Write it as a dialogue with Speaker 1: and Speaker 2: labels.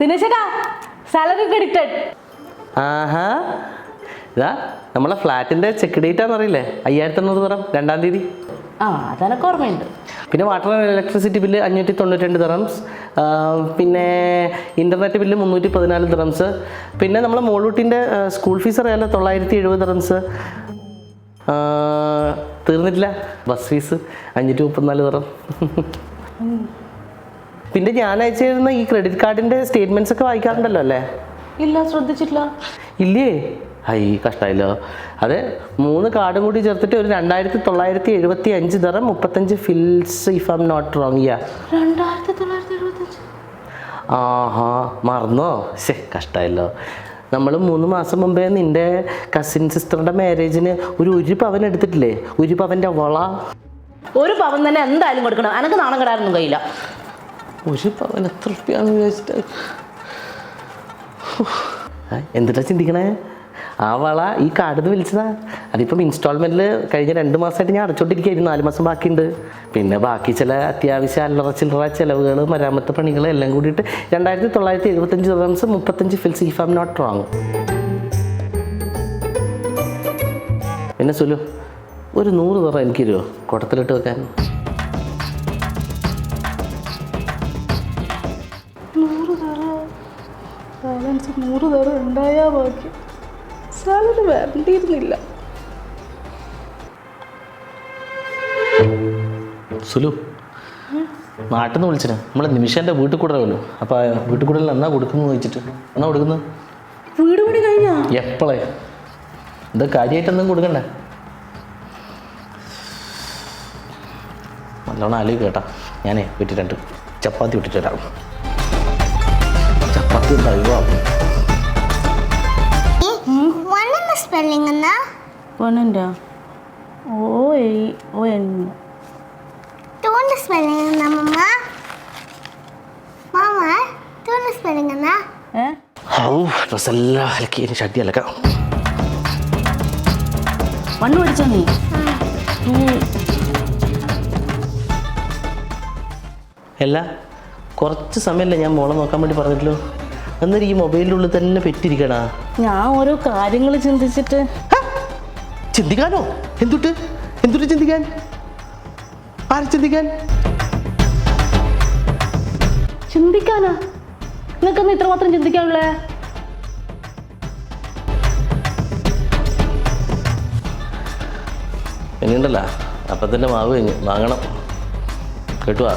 Speaker 1: ദിനേശേട്ടാ salary credited
Speaker 2: ആഹാ. ഇതാ നമ്മളെ ഫ്ലാറ്റിന്റെ check date ആണെന്നറിയില്ലേ? അയ്യായിരത്തി എണ്ണൂറ് തരം രണ്ടാം തീയതി.
Speaker 1: ആ അതെനക്ക് ഓർമ്മയുണ്ട്.
Speaker 2: പിന്നെ വാട്ടർ ആൻഡ് ഇലക്ട്രിസിറ്റി ബില്ല് അഞ്ഞൂറ്റി തൊണ്ണൂറ്റി രണ്ട് തറംസ് പിന്നെ ഇന്റർനെറ്റ് ബില്ല് മുന്നൂറ്റി പതിനാല് തറംസ് പിന്നെ നമ്മളെ മോളൂട്ടിന്റെ സ്കൂൾ ഫീസ് അറിയാലോ തൊള്ളായിരത്തി എഴുപത് തറംസ് തീർന്നിട്ടില്ല. ബസ് ഫീസ് അഞ്ഞൂറ്റി മുപ്പത്തിനാല് ദിറം പിന്നെ ഞാൻ അയച്ചിരുന്ന ഈ ക്രെഡിറ്റ് കാർഡിന്റെ സ്റ്റേറ്റ്മെന്റ്സ് ഒക്കെ വായിക്കാറുണ്ടല്ലോ അല്ലേ?
Speaker 1: ഇല്ല ശ്രദ്ധിച്ചിട്ടില്ല.
Speaker 2: ഇല്ലേ? ഹൈ കഷ്ടമായല്ലോ അതെ മൂന്ന് കാർഡും കൂടി ചേർത്തിട്ട് ഒരു രണ്ടായിരത്തി തൊള്ളായിരത്തി എഴുപത്തി അഞ്ച് തരം മുപ്പത്തഞ്ച് fils if I'm not wrong yeah ആഹാ മറന്നോ? ശേ കഷ്ടമായല്ലോ നമ്മൾ മൂന്ന് മാസം മുമ്പേ നിന്റെ കസിൻ സിസ്റ്ററിന്റെ മാരേജിന് ഒരു ഒരു പവൻ എടുത്തിട്ടില്ലേ? ഒരു പവന്റെ വള.
Speaker 1: ഒരു പവൻ തന്നെ എന്തായാലും കൊടുക്കണം. എനിക്ക് നാണം കെടാനൊന്നും കഴിയില്ല.
Speaker 2: ഒരു പവൻ എത്ര റുപ്യാന്ന് വിചാരിച്ചിട്ട് എന്തിട്ടാ ചിന്തിക്കണേ? ആ വള ഈ കാർഡിൽ വിളിച്ചതാ അതിപ്പം ഇൻസ്റ്റാൾമെന്റിൽ കഴിഞ്ഞ രണ്ട് മാസമായിട്ട് ഞാൻ അടച്ചോണ്ടിരിക്കുകയായിരുന്നു. നാല് മാസം ബാക്കിയുണ്ട്. പിന്നെ ബാക്കി ചില അത്യാവശ്യ അല്ലറ ചില്ലറ ചിലവുകൾ മരാമത്ത് പണികൾ എല്ലാം കൂടിയിട്ട് രണ്ടായിരത്തി തൊള്ളായിരത്തി എഴുപത്തഞ്ച് റംസ് മുപ്പത്തഞ്ച് fils if am not wrong. പിന്നെ സുലു ഒരു നൂറ് തറ എനിക്ക് തരുമോ കുടത്തിലിട്ട് വെക്കാൻ?
Speaker 1: ബാലൻസ് നൂറ് തവണ ഉണ്ടായാ ബാക്കി. സാലറി വരണ്ടിയിരുന്നില്ല.
Speaker 2: സുലു നാട്ടിൽ നിന്ന് വിളിച്ചിന്. നമ്മളെ നിമിഷന്റെ വീട്ടിൽ കൂടലോ അപ്പോൾ വീട്ടിൽ കൂടലിൽ എന്നാ കൊടുക്കുന്നു ചോദിച്ചിട്ട്? എന്നാ കൊടുക്കുന്നത്
Speaker 1: വീട് പണി കഴിഞ്ഞാ?
Speaker 2: എപ്പോഴേ എന്താ കാര്യമായിട്ട് എന്തും കൊടുക്കണ്ടേ? നല്ലോണം ആലോചിക്കട്ടാ കേട്ടാ. ഞാനേ വീട്ടിൽ രണ്ട് ചപ്പാത്തി വിട്ടിട്ട് വരാം. ചപ്പാത്തി കഴിവാകും
Speaker 3: വണ്ണെന്ന സ്പെല്ലിംഗ് എന്നാ
Speaker 1: പണിന്റെ ഓ എയ് ഓ എൻ.
Speaker 3: ടൂന്റെ സ്പെല്ലിംഗ് എന്നാ മമ്മ മാമ ടൂന്റെ സ്പെല്ലിംഗ് എന്നാ
Speaker 1: ഏ?
Speaker 2: ഔ ഡ്രസ്സെല്ലാം അലക്കി ഇനി ഷഡ്ഡി അലക്കാം.
Speaker 1: മണ്ണ് പഠിച്ചോ നീ?
Speaker 2: അല്ല കുറച്ച് സമയമല്ലേ ഞാൻ മോളെ നോക്കാൻ വേണ്ടി പറഞ്ഞിട്ടുള്ളൂ. അന്നേരം ഈ മൊബൈലിന്റെ ഉള്ളിൽ തന്നെ പെറ്റിരിക്കണാ?
Speaker 1: ഞാൻ ഓരോ കാര്യങ്ങൾ ചിന്തിച്ചിട്ട്.
Speaker 2: ചിന്തിക്കാനോ? എന്തുട്ട്? എന്തുട്ട് ചിന്തിക്കാൻ? ആര് ചിന്തിക്കാൻ?
Speaker 1: ചിന്തിക്കാനാ? നിങ്ങൾക്കൊന്നും ഇത്രമാത്രം ചിന്തിക്കാനുള്ളേ?
Speaker 2: ഇനിയുണ്ടല്ലോ. തന്നെ മാവ് കഴിഞ്ഞു വാങ്ങണം. കേട്ടുവാ?